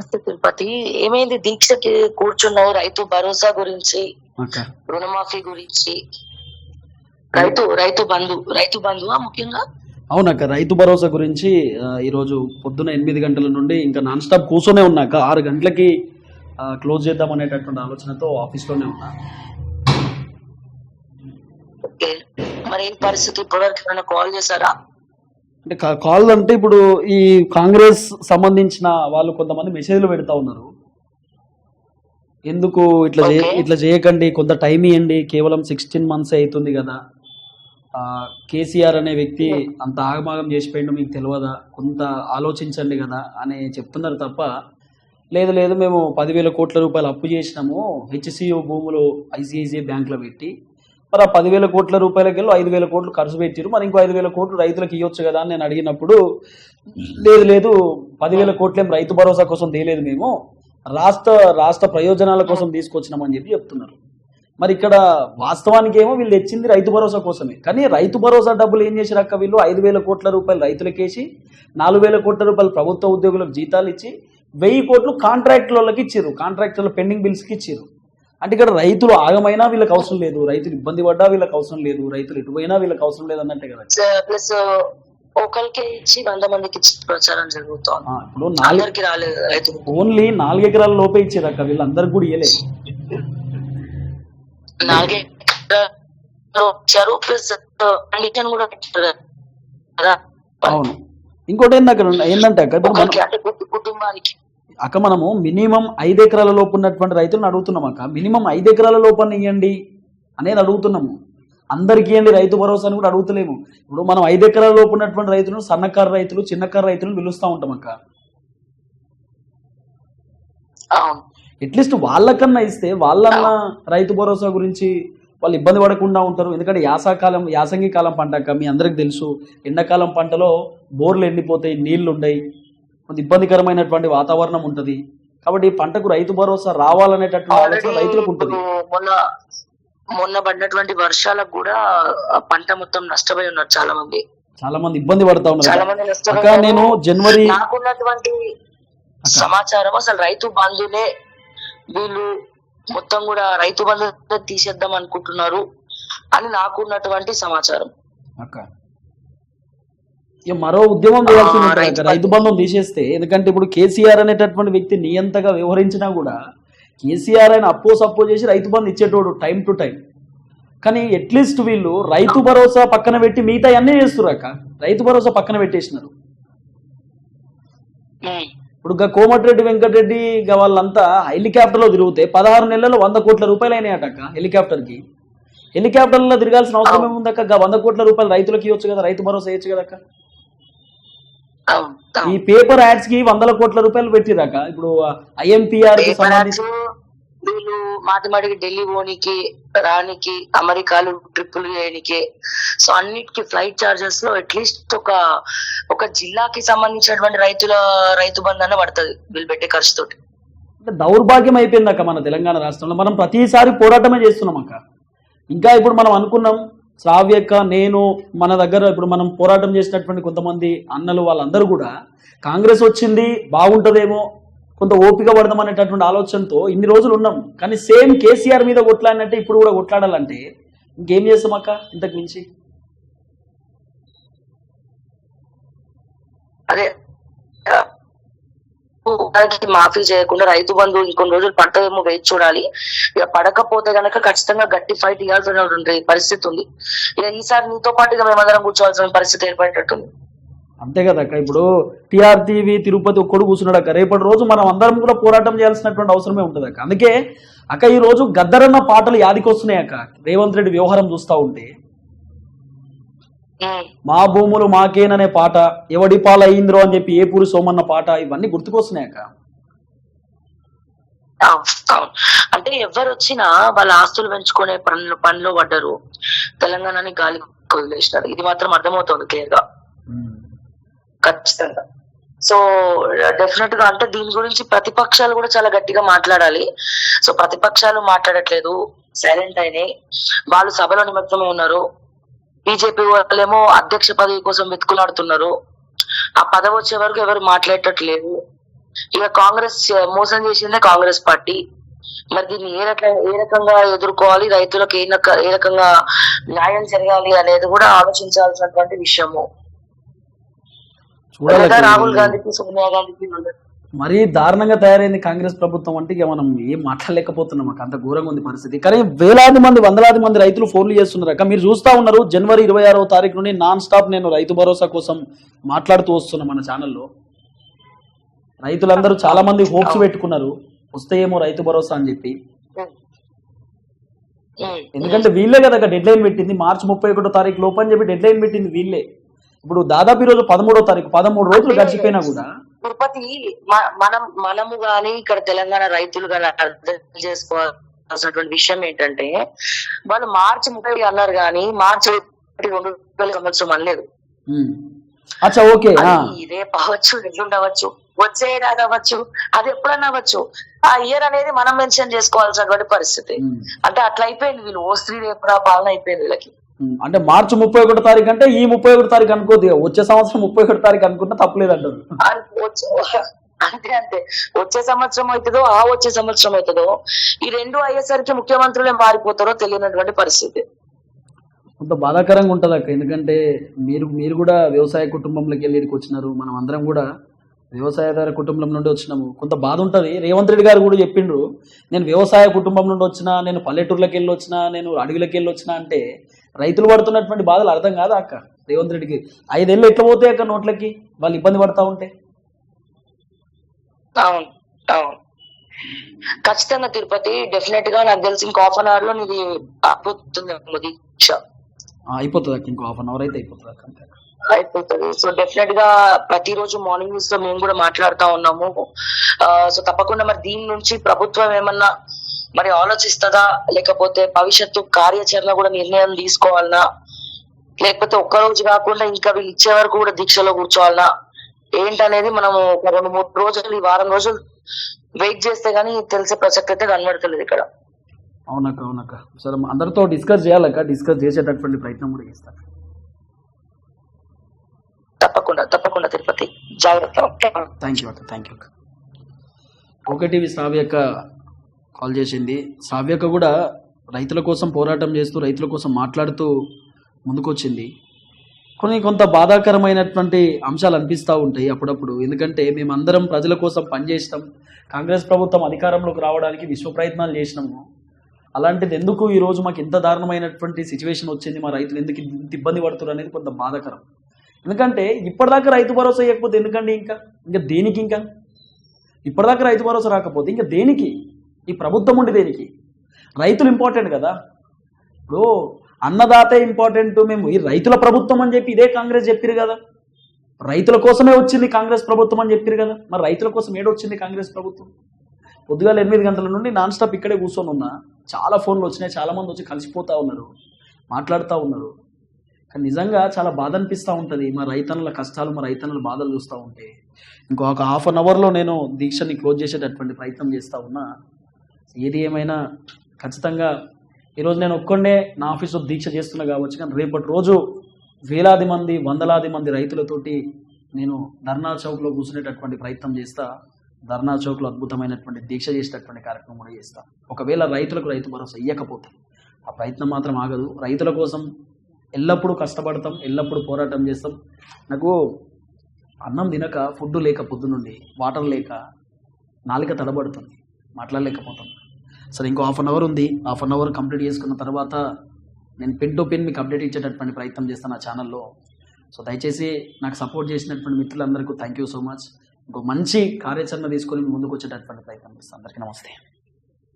నమస్తే తిరుపతి. ఏమైంది? దీక్షకి కూర్చున్నావు రైతు భరోసా గురించి రుణమాఫీ గురించి. రైతు రైతు బంధు రైతు బంధువా ముఖ్యంగా? అవునక్క రైతు భరోసా గురించి ఈరోజు పొద్దున ఎనిమిది గంటల నుండి ఇంకా నాన్ స్టాప్ కూర్చొనే ఉన్నాక ఆరు గంటలకి క్లోజ్ చేద్దాం అనేటటువంటి ఆలోచనతో ఆఫీస్లోనే ఉన్నా. మరి ఏం పరిస్థితి? ఇప్పటివరకు కాల్ చేశారా? అంటే కాల్ అంటే ఇప్పుడు ఈ కాంగ్రెస్ సంబంధించిన వాళ్ళు కొంతమంది మెసేజ్లు పెడతా ఉన్నారు. ఎందుకు ఇట్లా చే Okay. ఇట్లా చేయకండి కొంత టైం ఇవ్వండి కేవలం సిక్స్టీన్ మంత్స్ అవుతుంది కదా. కేసీఆర్ అనే వ్యక్తి అంత ఆగమాగం చేసిపోయిండు మీకు తెలియదా కొంత ఆలోచించండి కదా అని చెప్తున్నారు తప్ప లేదు లేదు మేము పదివేల కోట్ల రూపాయలు అప్పు చేసినాము హెచ్సియు భూములు ఐసిఐసిఐ బ్యాంకులో పెట్టి మరి ఆ పదివేల కోట్ల రూపాయలకెళ్ళి ఐదు వేల కోట్లు ఖర్చు పెట్టారు. మరి ఇంకో ఐదు వేల కోట్లు రైతులకు ఇవ్వచ్చు కదా అని నేను అడిగినప్పుడు లేదు లేదు పదివేల కోట్లేం రైతు భరోసా కోసం తేలేదు మేము. రాష్ట్ర రాష్ట్ర ప్రయోజనాల కోసం తీసుకొచ్చినామని చెప్పి చెప్తున్నారు. మరి ఇక్కడ వాస్తవానికి ఏమో వీళ్ళు తెచ్చింది రైతు భరోసా కోసమే. కానీ రైతు భరోసా డబ్బులు ఏం చేశారు అక్క వీళ్ళు? ఐదు వేల కోట్ల రూపాయలు రైతులకేసి నాలుగు వేల కోట్ల రూపాయలు ప్రభుత్వ ఉద్యోగులకు జీతాలు ఇచ్చి వెయ్యి కోట్లు కాంట్రాక్టులకి ఇచ్చారు కాంట్రాక్టుల పెండింగ్ బిల్స్కి ఇచ్చారు అంటే ఇక్కడ రైతులు ఆగమైనా వీళ్ళకి అవసరం లేదు రైతులు ఇబ్బంది పడ్డా వీళ్ళకి అవసరం లేదు రైతులు ఎటుపోయినా వీళ్ళకి అవసరం లేదు అన్నట్టే కదా. ప్లస్ ఒకరికి ఇచ్చి వంద మందికి ఇచ్చి ప్రచారం జరుగుతోంది. ఇప్పుడు రాలేదు రైతు. ఓన్లీ నాలుగు ఎకరాల లోపే ఇచ్చారు అక్క వీళ్ళందరికీ కూడా ఇయ్యలేదు నాలుగే ఇచ్చారు ప్లస్ కండిషన్ కూడా పెట్టారు కదా. అవును. ఇంకోటి ఏంటంటే అక్క కుటుంబానికి. అక్క మనము మినిమం ఐదు ఎకరాల లోపు ఉన్నటువంటి రైతులను అడుగుతున్నాం అక్క. మినిమం ఐదు ఎకరాల లోపల ఇవ్వండి అనేది అడుగుతున్నాము. అందరికీ ఇవ్వండి రైతు భరోసా అని కూడా అడుగుతలేము. ఇప్పుడు మనం ఐదు ఎకరాల లోపు ఉన్నటువంటి రైతులను సన్నకారు రైతులు చిన్నకారు రైతులను పిలుస్తూ ఉంటాం అక్క. అట్లీస్ట్ వాళ్ళకన్నా ఇస్తే వాళ్ళన్నా రైతు భరోసా గురించి వాళ్ళు ఇబ్బంది పడకుండా ఉంటారు. ఎందుకంటే యాసకాలం యాసంగి కాలం పంట అక్క మీ అందరికి తెలుసు. ఎండాకాలం పంటలో బోర్లు ఎండిపోతాయి నీళ్ళు ఉండయి కొంత ఇబ్బందికరమైనటువంటి వాతావరణం ఉంటుంది. కాబట్టి పంటకు రైతు భరోసా రావాలనేటటువంటి ఆలోచన రైతులకు ఉంటుంది. మొన్న మొన్న పడినటువంటి వర్షాలకు కూడా పంట మొత్తం నష్టపోయి ఉన్నారు చాలా మంది చాలా మంది ఇబ్బంది పడతా ఉన్నారు. నేను. జనవరి నాకున్నటువంటి సమాచారం అసలు రైతు బంధులే వీళ్ళు మొత్తం కూడా రైతు బంధు తీసేద్దాం అనుకుంటున్నారు అని నాకున్నటువంటి సమాచారం. మరో ఉద్యమం చేయాల్సి ఆ, ఉంటుంది రైతు బంధం తీసేస్తే ఎందుకంటే ఇప్పుడు కేసీఆర్ అనేటటువంటి వ్యక్తి నియంతగా వ్యవహరించినా కూడా కేసీఆర్ ఆయన అప్పో సప్పో చేసి రైతు బంధు ఇచ్చేటోడు టైం టు టైం. కానీ అట్లీస్ట్ వీళ్ళు రైతు భరోసా పక్కన పెట్టి మిగతా అన్నీ చేస్తున్నారు అక్క. రైతు భరోసా పక్కన పెట్టేసినారు. ఇప్పుడు గా కోమటిరెడ్డి వెంకటరెడ్డి గా వాళ్ళంతా హెలికాప్టర్లో తిరిగితే పదహారు నెలల్లో వంద కోట్ల రూపాయలు అయినాయట అక్క హెలికాప్టర్కి. హెలికాప్టర్లో తిరగాల్సిన అవసరం ఏముందక్క వంద కోట్ల రూపాయలు రైతులకి ఇవ్వచ్చు కదా రైతు భరోసా ఇవ్వచ్చు కదా అక్క? ఈ. పేపర్ యాడ్స్కి వందల కోట్ల రూపాయలు పెట్టిరాక ఇప్పుడు ఐఎంపిఆర్ వీళ్ళు మాటి మాటికి ఢిల్లీ పోనీకి రానికి అమెరికాలు ట్రిప్పులు చేయనికి సో అన్నిటికి ఫ్లైట్ చార్జెస్లో అట్లీస్ట్ ఒక ఒక జిల్లాకి సంబంధించినటువంటి రైతుల రైతు బంధన పడుతుంది వీళ్ళు పెట్టే ఖర్చుతోటి. అంటే దౌర్భాగ్యం అయిపోయింది అక్క మన తెలంగాణ రాష్ట్రంలో. మనం ప్రతిసారి పోరాటమే చేస్తున్నాం అక్క. ఇంకా ఇప్పుడు మనం అనుకున్నాం శ్రావ్యక్క నేను మన దగ్గర ఇప్పుడు మనం పోరాటం చేసినటువంటి కొంతమంది అన్నలు వాళ్ళందరూ కూడా కాంగ్రెస్ వచ్చింది బాగుంటుందేమో కొంత ఓపిక పడదాం అనేటటువంటి ఆలోచనతో ఇన్ని రోజులు ఉన్నాం. కానీ సేమ్ కేసీఆర్ మీద కొట్లాడినట్టే ఇప్పుడు కూడా కొట్లాడాలంటే ఇంకేం చేస్తాం అక్క ఇంతకు మించి? అదే దానికి మాఫీ చేయకుండా రైతు బంధు ఇంకొన్ని రోజులు పడతాయేమో వేచి చూడాలి. ఇక పడకపోతే గనక ఖచ్చితంగా గట్టి ఫైట్ ఇవ్వాల్సిన పరిస్థితి ఉంది. ఇక ఈసారి నీతో పాటుగా మేమందరం కూర్చోవాల్సిన పరిస్థితి ఏర్పడేటట్టుంది. అంతే కదా అక్క. ఇప్పుడు టిఆర్ టీవీ తిరుపతి ఒక్కడు కూర్చున్నాడు అక్క. రేపటి రోజు మనం అందరం కూడా పోరాటం చేయాల్సినటువంటి అవసరమే ఉంటుంది అక్క. అందుకే అక్క ఈ రోజు గద్దరన్న పాటలు యాదికి వస్తున్నాయి అక్క. రేవంత్ రెడ్డి వ్యవహారం చూస్తా ఉంటే. మా భూములు మాకేననే పాట ఎవడి పాల అయింద్రో అని చెప్పి ఏ పూరి సోమన్న పాట ఇవన్నీ గుర్తుకొస్తున్నాయి అక్క. అవును, అవును. అంటే ఎవరు వచ్చినా వాళ్ళ ఆస్తులు పెంచుకునే పనులు పనిలో పడ్డారు. తెలంగాణని గాలి వదిలేసినారు. ఇది మాత్రం అర్థమవుతుంది క్లియర్గా ఖచ్చితంగా. సో డెఫినెట్గా అంటే దీని గురించి ప్రతిపక్షాలు కూడా చాలా గట్టిగా మాట్లాడాలి. సో ప్రతిపక్షాలు మాట్లాడట్లేదు. సైలెంట్ అయినాయి. వాళ్ళు సభలో నిమగ్నమై ఉన్నారు. బీజేపీ వాళ్ళేమో అధ్యక్ష పదవి కోసం వెతుకులాడుతున్నారు. ఆ పదవి వచ్చే వరకు ఎవరు మాట్లాడేటట్లేదు ఇక కాంగ్రెస్ మోసం చేసిందే కాంగ్రెస్ పార్టీ. మరి దీన్ని ఏ రక ఏ రకంగా ఎదుర్కోవాలి? రైతులకు ఏ ఏ రకంగా న్యాయం జరగాలి అనేది కూడా ఆలోచించాల్సినటువంటి విషయము. రాహుల్ గాంధీకి సోనియా గాంధీకి. మరీ దారుణంగా తయారైంది కాంగ్రెస్ ప్రభుత్వం అంటే ఇక మనం ఏం మాట్లాడలేకపోతున్నాం. మాకు అంత ఘోరంగా ఉంది పరిస్థితి. కానీ వేలాది మంది వందలాది మంది రైతులు ఫోన్లు చేస్తున్నారు అక్క. మీరు చూస్తా ఉన్నారు జనవరి ఇరవై ఆరవ తారీఖు నుండి నాన్ స్టాప్ నేను రైతు భరోసా కోసం మాట్లాడుతూ వస్తున్నా మన ఛానల్లో. రైతులందరూ చాలా మంది హోప్స్ పెట్టుకున్నారు. వస్తాయేమో రైతు భరోసా అని చెప్పి. ఎందుకంటే వీళ్ళే కదా డెడ్ లైన్ పెట్టింది. మార్చి ముప్పై ఒకటో తారీఖు లోపు అని చెప్పి డెడ్ లైన్ పెట్టింది వీళ్ళే. ఇప్పుడు దాదాపు ఈ రోజు పదమూడో తారీఖు పదమూడు రోజులు గడిచిపోయినా కూడా తిరుపతి మనం మనము గాని ఇక్కడ తెలంగాణ రైతులు గాని అర్థం చేసుకోవాల్సినటువంటి విషయం ఏంటంటే వాళ్ళు మార్చి ముప్పై అన్నారు కానీ మార్చి రెండు వేల సంవత్సరం అనలేదు. అచ్చా ఓకే రేపు అవ్వచ్చు ఎల్లుండవచ్చు వచ్చే ఏడాది అవ్వచ్చు అది ఎప్పుడన్నా అవ్వచ్చు. ఆ ఇయర్ అనేది మనం మెన్షన్ చేసుకోవాల్సినటువంటి పరిస్థితి. అంటే అట్లా అయిపోయింది వీళ్ళు. ఓ స్త్రీ రేపు పాలన అయిపోయింది వీళ్ళకి. అంటే మార్చి ముప్పై ఒకటో తారీఖు అంటే ఈ ముప్పై ఒకటో తారీఖు అనుకోద్ది ఇక. వచ్చే సంవత్సరం ముప్పై ఒకటో తారీఖు అనుకున్నా తప్పలేదు అంటారు అంతే అంతే. వచ్చే సంవత్సరం అవుతుందో ఆ వచ్చే సంవత్సరం అవుతుందో ఈ రెండు అయ్యేసరికి ముఖ్యమంత్రులే మారిపోతారో తెలియనటువంటి పరిస్థితి. కొంత బాధాకరంగా ఉంటుంది అక్క. ఎందుకంటే మీరు మీరు కూడా వ్యవసాయ కుటుంబంలోకి వెళ్ళి వచ్చినారు. మనం అందరం కూడా వ్యవసాయదార కుటుంబం నుండి వచ్చినాము. కొంత బాధ ఉంటుంది. రేవంత్ రెడ్డి గారు కూడా చెప్పిండ్రు నేను వ్యవసాయ కుటుంబం నుండి వచ్చినా నేను పల్లెటూర్లకు వెళ్ళి వచ్చినా నేను అడవిలోకి వెళ్ళి వచ్చినా అంటే రైతులు పడుతున్నటువంటి బాధలు అర్థం కాదా అక్క? రేవంత్ రెడ్డికి. ఐదేళ్ళు ఎట్లా పోతాయి అక్క నోట్లకి? వాళ్ళు ఇబ్బంది పడతా ఉంటే? అవును అవును ఖచ్చితంగా తిరుపతి డెఫినెట్గా నాకు తెలిసి ఇంకో హాఫ్ అన్ అవర్లో నీది అయిపోతుంది అయిపోతుంది అక్క ఇంకో హాఫ్ అన్ అవర్ అయితే అయిపోతుంది అక్క. అయిపోతుంది. సో డెఫినెట్గా ప్రతిరోజు మార్నింగ్ న్యూస్లో మేము కూడా మాట్లాడుతా ఉన్నాము. సో తప్పకుండా మరి దీని నుంచి ప్రభుత్వం ఏమన్నా మరి ఆలోచిస్తుందా? లేకపోతే భవిష్యత్తు కార్యాచరణ కూడా నిర్ణయం తీసుకోవాలనా? లేకపోతే ఒక్క రోజు కాకుండా ఇంకా వీళ్ళు ఇచ్చే వరకు కూడా దీక్షలో కూర్చోవాలనా? ఏంటనేది మనము ఒక రెండు మూడు రోజులు ఈ వారం రోజులు వెయిట్ చేస్తే గానీ తెలిసే ప్రసక్తి అయితే కనబడతలేదు ఇక్కడ. అవునక్క అవునక్క. సరే అందరితో డిస్కస్ చేయాలక్క. డిస్కస్ చేసేటటువంటి ప్రయత్నం కూడా చేస్తాను తప్పకుండా తప్పకుండా తిరుపతి. జాగ్రత్త. థ్యాంక్ యూ అక్క థ్యాంక్ యూ అక్క. ఓకే టీవీ శ్రావ్యక్క కాల్ చేసింది. సావ్యక కూడా రైతుల కోసం పోరాటం చేస్తూ రైతుల కోసం మాట్లాడుతూ ముందుకొచ్చింది. కొన్ని కొంత బాధాకరమైనటువంటి అంశాలు అనిపిస్తూ ఉంటాయి అప్పుడప్పుడు. ఎందుకంటే మేమందరం ప్రజల కోసం పనిచేస్తాం కాంగ్రెస్ ప్రభుత్వం అధికారంలోకి రావడానికి విశ్వ ప్రయత్నాలు చేసినాము. అలాంటిది ఎందుకు ఈ రోజు మాకు ఇంత దారుణమైనటువంటి సిచ్యువేషన్ వచ్చింది? మా రైతులు ఎందుకు ఇంత ఇబ్బంది పడుతున్నారు అనేది కొంత బాధాకరం. ఎందుకంటే ఇప్పటిదాకా రైతు భరోసా ఇవ్వకపోతే ఎందుకండి ఇంకా? ఇంకా దేనికి ఇంకా? ఇప్పటిదాకా రైతు భరోసా రాకపోతే ఇంకా దేనికి? ఈ ప్రభుత్వం ఉండి దేనికి? రైతులు ఇంపార్టెంట్ కదా. ఇప్పుడు అన్నదాతే ఇంపార్టెంట్ మేము ఈ రైతుల ప్రభుత్వం అని చెప్పి ఇదే కాంగ్రెస్ చెప్పారు కదా. రైతుల కోసమే వచ్చింది కాంగ్రెస్ ప్రభుత్వం అని చెప్పారు కదా. మరి రైతుల కోసం ఏడొచ్చింది కాంగ్రెస్ ప్రభుత్వం? పొద్దుగాల ఎనిమిది గంటల నుండి నాన్ స్టాప్ ఇక్కడే కూర్చొని ఉన్నా చాలా ఫోన్లు వచ్చినాయి చాలామంది వచ్చి కలిసిపోతూ ఉన్నారు మాట్లాడుతూ ఉన్నారు. కానీ నిజంగా చాలా బాధ అనిపిస్తూ ఉంటుంది మా రైతన్నుల కష్టాలు మా రైతన్నుల బాధలు చూస్తూ ఉంటే. ఇంకొక హాఫ్ అన్ అవర్లో నేను దీక్షని క్లోజ్ చేసేటటువంటి ప్రయత్నం చేస్తూ ఉన్నా ఏది ఏమైనా ఖచ్చితంగా ఈరోజు నేను ఒక్కడే నా ఆఫీస్లో దీక్ష చేస్తున్నా కావచ్చు కానీ రేపటి రోజు వేలాది మంది వందలాది మంది రైతులతోటి నేను ధర్నా చౌక్లో కూర్చునేటటువంటి ప్రయత్నం చేస్తా ధర్నా చౌక్లో అద్భుతమైనటువంటి దీక్ష చేసేటటువంటి కార్యక్రమం కూడా చేస్తా. ఒకవేళ రైతులకు రైతు భరోసా ఇవ్వకపోతే ఆ ప్రయత్నం మాత్రం ఆగదు. రైతుల కోసం ఎల్లప్పుడూ కష్టపడతాం ఎల్లప్పుడూ పోరాటం చేస్తాం. నాకు అన్నం తినక ఫుడ్ లేక పొద్దునుండి వాటర్ లేక నాలిక తడబడుతుంది మాట్లాడలేకపోతాం. సరే ఇంకో హాఫ్ అన్ అవర్ ఉంది. హాఫ్ అన్ అవర్ కంప్లీట్ చేసుకున్న తర్వాత నేను పెన్ టు పెన్ మీకు అప్డేట్ ఇచ్చేటటువంటి ప్రయత్నం చేస్తాను నా ఛానల్లో సో దయచేసి నాకు సపోర్ట్ చేసినటువంటి మిత్రులందరికీ థ్యాంక్ యూ సో మచ్ ఇంకో మంచి కార్యాచరణ తీసుకొని ముందుకు వచ్చేటటువంటి ప్రయత్నం చేస్తాను. అందరికీ నమస్తే.